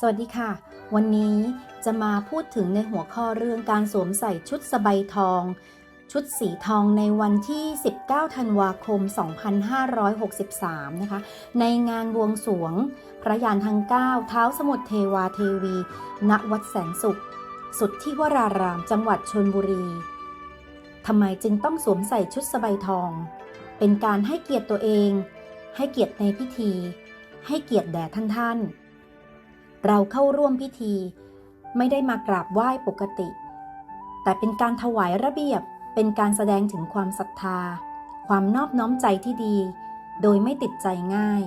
สวัสดีค่ะ วันนี้จะมาพูดถึงในหัวข้อเรื่องการสวมใส่ชุดสบายทอง ชุดสีทองในวันที่ 19 ธันวาคม 2563 นะคะ ในงานบวงสวง พระยานทั้ง 9 เท้าสมุทรเทวาเทวี ณ วัดแสนสุข สุดที่วราราม จังหวัดชนบุรี ทำไมจึงต้องสวมใส่ชุดสบายทอง เป็นการให้เกียรติตัวเอง ให้เกียรติในพิธี ให้เกียรติแด่ท่านท่าน เราเข้าร่วมพิธี ไม่ได้มากราบไหว้ปกติ แต่เป็นการถวายระเบียบเป็นการแสดงถึงความศรัทธา ความนอบน้อมใจที่ดี โดยไม่ติดใจง่าย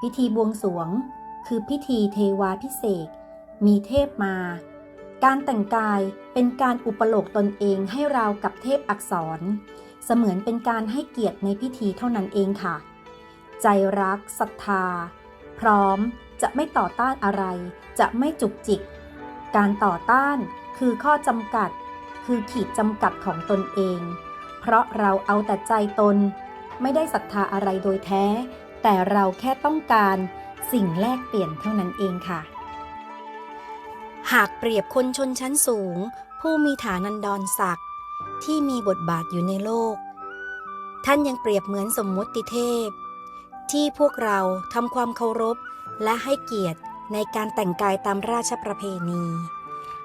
พิธีบวงสวง คือพิธีเทวาพิเศษ มีเทพมา การแต่งกายเป็นการอุปโลกตนเองให้ราวกับเทพอักษร เสมือนเป็นการให้เกียรติในพิธีเท่านั้นเองค่ะ ใจรักศรัทธา พร้อมจะไม่ต่อต้านอะไร จะไม่จุกจิก การต่อต้านคือข้อจำกัด คือขีดจำกัดของตนเอง เพราะเราเอาแต่ใจตน ไม่ได้ศรัทธาอะไรโดยแท้ แต่เราแค่ต้องการสิ่งแลกเปลี่ยนเท่านั้นเองค่ะ หากเปรียบคนชนชั้นสูง ผู้มีฐานันดรศักดิ์ที่มีบทบาทอยู่ในโลก ท่านยังเปรียบเหมือนสมมุติเทพ ที่พวกเราทำความเคารพและให้เกียรติในการแต่งกายตามราชประเพณี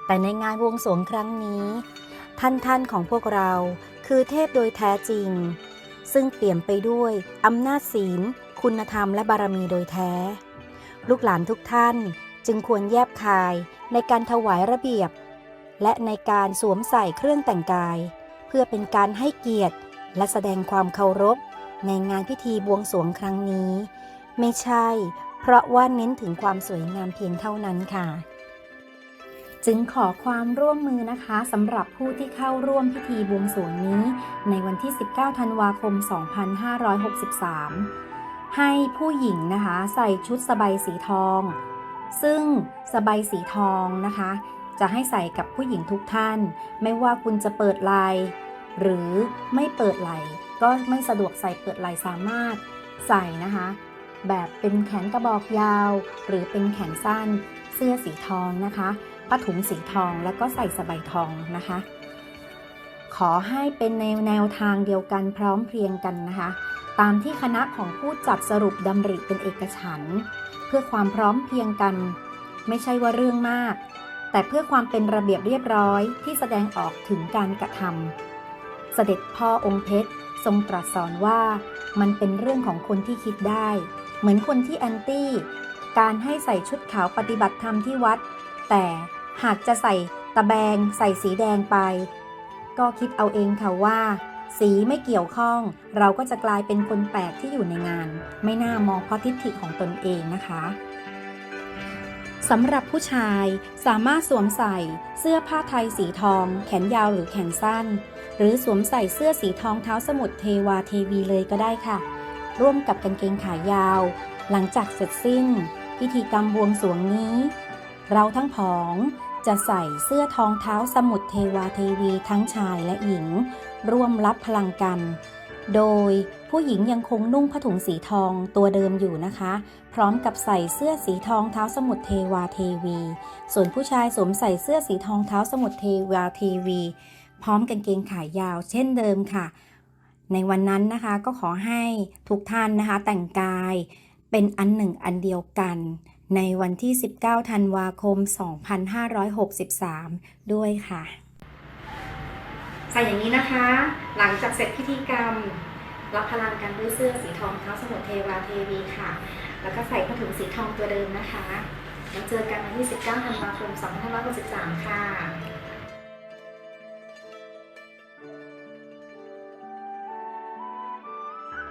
แต่ในงานวงสวงครั้งนี้ ท่านท่านของพวกเราคือเทพโดยแท้จริง ซึ่งเปี่ยมไปด้วยอำนาจศีล คุณธรรมและบารมีโดยแท้ ลูกหลานทุกท่านจึงควรแยบคายในการถวายระเบียบ และในการสวมใส่เครื่องแต่งกาย เพื่อเป็นการให้เกียรติและแสดงความเคารพ ในงานพิธีบวงสรวงครั้งนี้ ไม่ใช่ เพราะว่าเน้นถึงความสวยงามเพียงเท่านั้นค่ะ จึงขอความร่วมมือนะคะสำหรับผู้ที่เข้าร่วมพิธีบวงสรวงนี้ ในวันที่ 19 ธันวาคม 2563 ให้ผู้หญิงนะคะใส่ชุดสบายสีทอง ซึ่งสบายสีทองนะคะจะให้ใส่กับผู้หญิงทุกท่าน ไม่ว่าคุณจะเปิดไหลหรือไม่เปิดไหล ก็ไม่สะดวกใส่เปิดไหลสามารถใส่นะคะ แบบเป็นแขนกระบอกยาว หรือเป็นแขนสั้น เสื้อสีทองนะคะผ้าถุงสีทองแล้วก็ใส่สบายทองนะคะ ขอให้เป็นในแนวทางเดียวกันพร้อมเพรียงกันนะคะ ตามที่คณะของผู้จัดสรุปดำริเป็นเอกฉันเพื่อความพร้อมเพรียงกัน ไม่ใช่ว่าเรื่องมาก แต่เพื่อความเป็นระเบียบเรียบร้อยที่แสดงออกถึงการกระทำเสด็จพ่อองค์เพชร ทรงตรัสสอนว่ามันเป็นเรื่องของคนที่คิดได้ เหมือนคนที่แอนตี้ การให้ใส่ชุดขาวปฏิบัติธรรมที่วัด แต่หากจะใส่ตะแบงใส่สีแดงไป ก็คิดเอาเองค่ะว่า สีไม่เกี่ยวข้อง เราก็จะกลายเป็นคนแปลกที่อยู่ในงาน ไม่น่ามองเพราะทิฏฐิของตนเองนะคะ สำหรับผู้ชายสามารถสวมใส่เสื้อผ้าไทยสีทอง แขนยาวหรือแขนสั้น หรือสวมใส่เสื้อสีทองเท้าสมุทรเทวาเทวีเลยก็ได้ค่ะ ร่วมกับกางเกงขายาว หลังจากเสร็จสิ้น พิธีกรรมบวงสรวงนี้ เราทั้งผองจะใส่เสื้อทองเท้าสมุทรเทวาเทวีทั้งชายและหญิง ร่วมรับพลังกัน โดยผู้หญิงยังคงนุ่งผ้าถุงสีทองตัวเดิมอยู่นะคะ พร้อมกับใส่เสื้อสีทองเท้าสมุทรเทวาเทวี ส่วนผู้ชายสวมใส่เสื้อสีทองเท้าสมุทรเทวาเทวี พร้อมกางเกงขายาวเช่นเดิมค่ะ ในวันนั้นนะคะก็ขอให้ทุกท่านนะคะ แต่งกายเป็นอันหนึ่งอันเดียวกัน ในวันที่ 19 ธันวาคม 2563 ด้วยค่ะ ใส่อย่างนี้นะคะ หลังจากเสร็จพิธีกรรม รับพลังกันด้วยเสื้อสีทองเท้าสมุทรเทวาเทวีค่ะ แล้วก็ใส่ผ้าถุงสีทองตัวเดิมนะคะ แล้วเจอกันวันที่ 19ธันวาคม 2563 ค่ะ